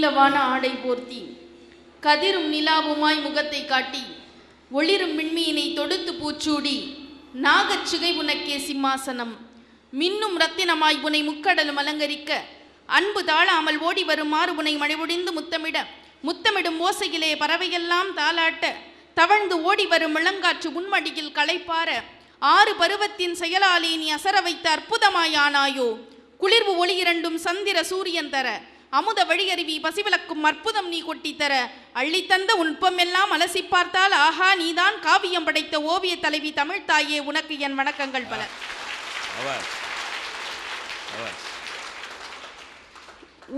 நீலவான ஆடை போர்த்தி. கதிரும் நிலாவுமாய் முகத்தை காட்டி ஒளிரும் மின்மியினை தொடுத்து பூச்சூடி நாகச்சுகை உனக்கே சிம்மாசனம். மின்னும் ரத்தினமாய் உனை முக்கடலும் அலங்கரிக்க அன்பு தாழாமல் ஓடி வருமாறு உனை மழைபொடிந்து முத்தமிட முத்தமிடும் ஓசையிலே பறவையெல்லாம் தாளாட்ட தவழ்ந்து ஓடி வரும் இளங்காற்று உன்மடியில் களைப்பார ஆறு பருவத்தின் செயலாலே நீ அசர வைத்த அற்புதமாயானாயோ குளிர்வு ஒளி இரண்டும் சந்திர சூரியன் தர அமுத வழியருவி பசிவிலக்கும் அற்புதம் நீ கொட்டி தர அள்ளித்தந்த உன்பமெல்லாம் அலசி பார்த்தால் ஆஹா நீதான் காவியம் படைத்த ஓவிய தலைவி தமிழ் தாயே உனக்கு என் வணக்கங்கள் பல.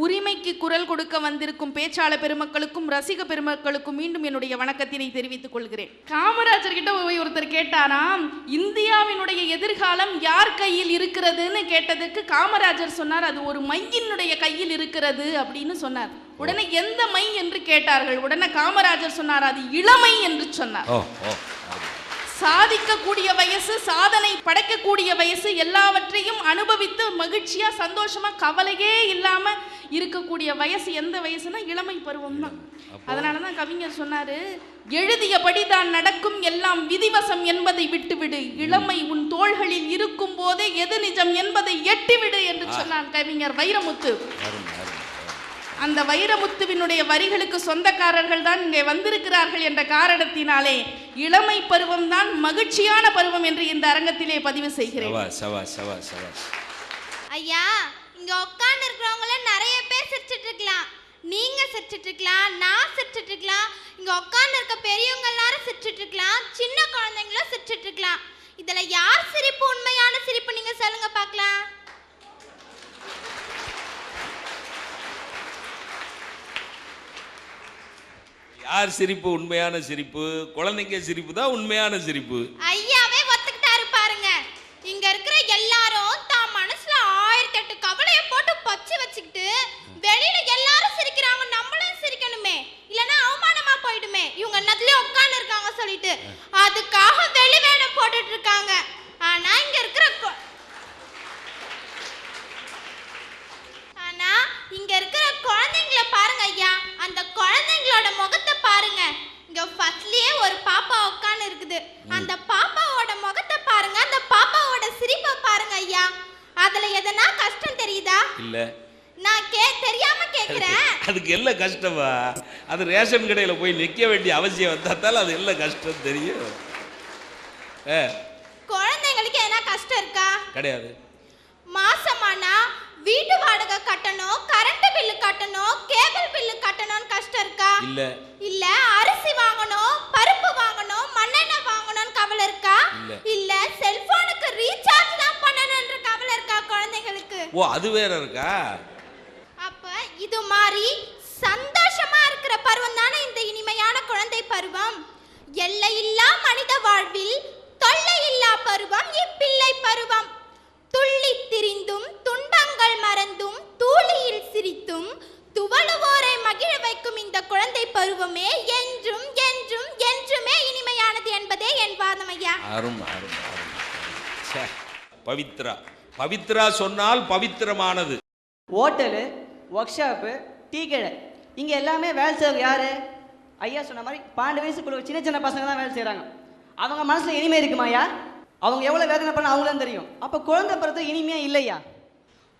உரிமைக்கு குரல் கொடுக்க வந்திருக்கும் பேச்சாளர் பெருமக்களுக்கும் ரசிக பெருமக்களுக்கும் மீண்டும் என்னுடைய வணக்கத்தினை தெரிவித்துக் கொள்கிறேன். காமராஜர் கிட்ட போய் ஒருத்தர் கேட்டாராம் இந்தியாவினுடைய எதிர்காலம் யார் கையில் இருக்கிறதுன்னு கேட்டதுக்கு காமராஜர் சொன்னார் அது ஒரு மையினுடைய கையில் இருக்கிறது அப்படின்னு சொன்னார். உடனே எந்த மை என்று கேட்டார்கள். உடனே காமராஜர் சொன்னார் அது இளமை என்று சொன்னார். சாதிக்கக்கூடிய வயசு சாதனை படைக்கக்கூடிய வயசு எல்லாவற்றையும் அனுபவித்து மகிழ்ச்சியா சந்தோஷமா கவலையே இல்லாம இருக்கக்கூடிய வயசு எந்த வயசுனா இளமை பருவம் தான். அதனாலதான் கவிஞர் சொன்னாரு எழுதியபடி தான் நடக்கும் எல்லாம் விதிவசம் என்பதை விட்டுவிடு. இளமை உன் தோள்களில் இருக்கும் போதே எது நிஜம் என்பதை எட்டிவிடு என்று சொன்னான் கவிஞர் வைரமுத்து. அந்த வைரமுத்துவினுடைய வரிகளுக்கு சொந்தக்காரர்கள் தான் இங்கே வந்திருக்கிறார்கள் என்ற காரணத்தினாலே இளமை பருவம் தான் மகிழ்ச்சியான பருவம் என்று இந்த அரங்கத்திலே பதிவு செய்கிறேன். ஐயா இங்க உட்கார்ந்து இருக்கிறவங்கள நிறைய பேர் சிரிச்சிட்டு இருக்கலாம் நீங்க சிரிச்சிட்டு இருக்கலாம் நான் சிரிச்சிட்டு இருக்கலாம் இங்க உட்கார்ந்து இருக்க பெரியவங்க எல்லாரும் சிரிச்சிட்டு இருக்கலாம் சின்ன குழந்தைங்களும் சிரிச்சிட்டு இருக்கலாம் இதுல யார் சிரிப்பு உண்மையான சிரிப்பு? நீங்க சொல்லுங்க பார்க்கலாம். யார் சிரிப்பு? உண்மையான சிரிப்பு. குழந்தைங்க சிரிப்பு தான் உண்மையான சிரிப்பு. ஐயாவே ஒத்துக்கிட்டாரு பாருங்க. இங்க இருக்கிற எல்லாரும் தான் மனசுல ஆயிரத்தி எட்டு கவலைய போட்டு பச்சு வச்சுக்கிட்டு வெளியில எல்லாரும் சிரிக்கிறாங்க. நம்மளும் சிரிக்கணுமே. இல்லனா அவமானமா போயிடுமே. இவங்க என்னத்துலயும் உட்கார்ந்து இருக்காங்க சொல்லிட்டு. அதுக்காக வெளி வேடம் போட்டுட்டு இருக்காங்க. ஆனா இங்க இருக்கிற ஆனா இங்க இருக்கிற குழந்தைங்கள பாருங்க ஐயா. அந்த குழந்தைங்களோட முகத்தை இங்க ஃபர்ஸ்ட்லயே ஒரு பாப்பா உட்கார்ந்து இருக்குது. அந்த பாப்பாவோட முகத்தை பாருங்க. அந்த பாப்பாவோட சிரிப்பை பாருங்க ஐயா. அதுல எதனா கஷ்டம் தெரியுதா? இல்ல. நான் கே தெரியாம கேக்குறேன். அதுக்கு எல்லாம் கஷ்டமா? அது ரேஷன் கடையில் போய் நிற்க வேண்டிய அவசியம் வந்தாத்தால அது எல்லாம் கஷ்டம் தெரியும்? குழந்தைங்களுக்கு எதனா கஷ்டம் இருக்கா? கிடையாது. மாசமானா வீட்டு வாடகை கட்டணும் கரண்ட் பில்லு கட்டணும் கேபிள் பில்லு கட்டணும்னு கஷ்டம் இருக்கா? இல்ல. ஓ அது வேற இருக்கா? அப்ப இது மாதிரி சந்தோஷமா இருக்கிற பருவம் தானே இந்த இனிமையான குழந்தை பருவம்? எல்லையில்லா மனித வாழ்வில் தொல்லையில்லா பருவம் இப்பிள்ளை பருவம்? துள்ளி திரிந்தும் துன்பங்கள் மறந்தும் தூளியில் சிரித்தும் துவளுவோரை மகிழ வைக்கும் இந்த குழந்தை பருவமே என்றும் என்றும் என்றுமே இனிமையானது என்பதே என் வாதம் ஐயா. அரும் பவித்ரா. பவித்ரா சொன்னால் பவித்திரமானது. ஹோட்டலு ஒர்க் ஷாப்பு டீ கடை. இங்கே எல்லாமே வேலை செய்யறவங்க யாரு? ஐயா சொன்ன மாதிரி பன்னெண்டு வயசுக்குள்ள சின்ன சின்ன பசங்க தான் வேலை செய்கிறாங்க அவங்க மனசில் இனிமை இருக்குமாய்யா அவங்க எவ்வளோ வேதனை பண்ண அவங்களும் தெரியும். அப்போ குழந்தை பிறந்த இனிமையாக இல்லையா?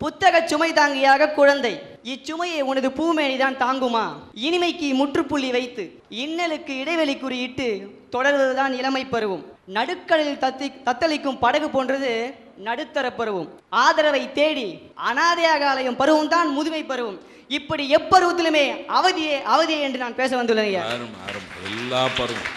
புத்தக சுமை தாங்கியாக குழந்தை. இச்சுமையை உனது பூமேனி தான் தாங்குமா? இனிமைக்கு முற்றுப்புள்ளி வைத்து இன்னலுக்கு இடைவெளி குறியிட்டு தொடர்வதுதான் இளமை பருவம். நடுக்கடலில் தத்தி தத்தளிக்கும் படகு போன்றது நடுத்தர பருவம். ஆதரவை தேடி அனாதையாக அலையும் பருவம் தான் முதுமை பருவம். இப்படி எப்பருவத்திலுமே அவதியே அவதியே என்று நான் பேச வந்துள்ளேன் எல்லா பருவம்